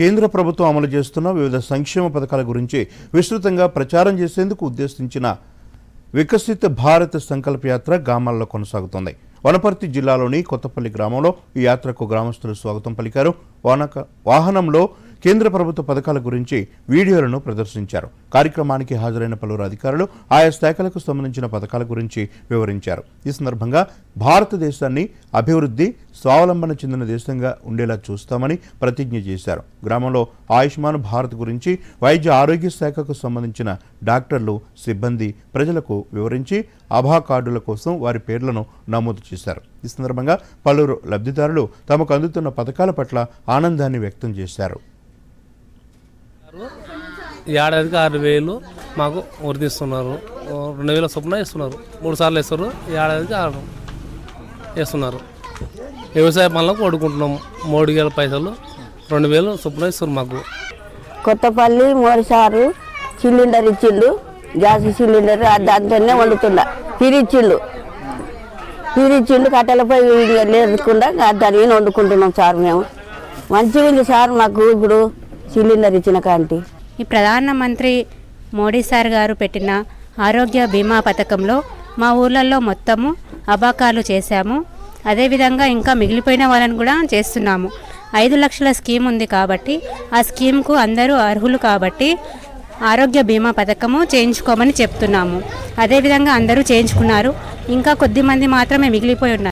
కేంద్ర ప్రభుత్వం అమలు చేస్తున్న వివిధ సంక్షేమ పథకాల గురించి విస్తృతంగా ప్రచారం చేసేందుకు ఉద్దేశించిన వికసిత భారత్ సంకల్ప యాత్ర గ్రామాల్లో కొనసాగుతోంది. వనపర్తి జిల్లాలోని కొత్తపల్లి గ్రామంలో ఈ యాత్రకు గ్రామస్తులు స్వాగతం పలికారు. వానక వాహనంలో కేంద్ర ప్రభుత్వ పథకాల గురించి వీడియోలను ప్రదర్శించారు. కార్యక్రమానికి హాజరైన పలువురు అధికారులు ఆయా శాఖలకు సంబంధించిన పథకాల గురించి వివరించారు. ఈ సందర్భంగా భారతదేశాన్ని అభివృద్ధి స్వావలంబన చెందిన దేశంగా ఉండేలా చూస్తామని ప్రతిజ్ఞ చేశారు. గ్రామంలో ఆయుష్మాన్ భారత్ గురించి వైద్య ఆరోగ్య శాఖకు సంబంధించిన డాక్టర్లు సిబ్బంది ప్రజలకు వివరించి అభా కార్డుల కోసం వారి పేర్లను నమోదు చేశారు. ఈ సందర్భంగా పలువురు లబ్ధిదారులు తమకు అందుతున్న పథకాల పట్ల ఆనందాన్ని వ్యక్తం చేశారు. ఏడాదికి ఆరు వేలు మాకు వర్తిస్తున్నారు రెండు వేల చొప్పున ఇస్తున్నారు. మూడు సార్లు ఇస్తారు ఏడాదికి ఆరు ఇస్తున్నారు వ్యవసాయ పనులకు వడుకుంటున్నాం మూడు వేల పైసలు రెండు వేలు చొప్పున ఇస్తారు మాకు. కొత్తపల్లి మోరిసారు సిలిండర్ ఇచ్చిండు. గ్యాస్ సిలిండర్ దాంతోనే వండుతుండ పిరిచ్చిండు పిరిచ్చిండు కట్టెలపై లేకుండా దాని వండుకుంటున్నాం సార్ మేము. మంచిగా ఉంది సార్ మాకు ఇప్పుడు. సిలిండర్ ఇచ్చిన కాంటి ఈ ప్రధానమంత్రి మోడీ సార్ గారు పెట్టిన ఆరోగ్య బీమా పథకంలో మా ఊర్లలో మొత్తము అబాకాలు చేశాము. అదేవిధంగా ఇంకా మిగిలిపోయిన వాళ్ళని కూడా చేస్తున్నాము. ఐదు లక్షల స్కీమ్ ఉంది కాబట్టి ఆ స్కీమ్కు అందరూ అర్హులు కాబట్టి ఆరోగ్య బీమా పథకము చేయించుకోమని చెప్తున్నాము. అదేవిధంగా అందరూ చేయించుకున్నారు. ఇంకా కొద్ది మంది మాత్రమే మిగిలిపోయి ఉన్నారు.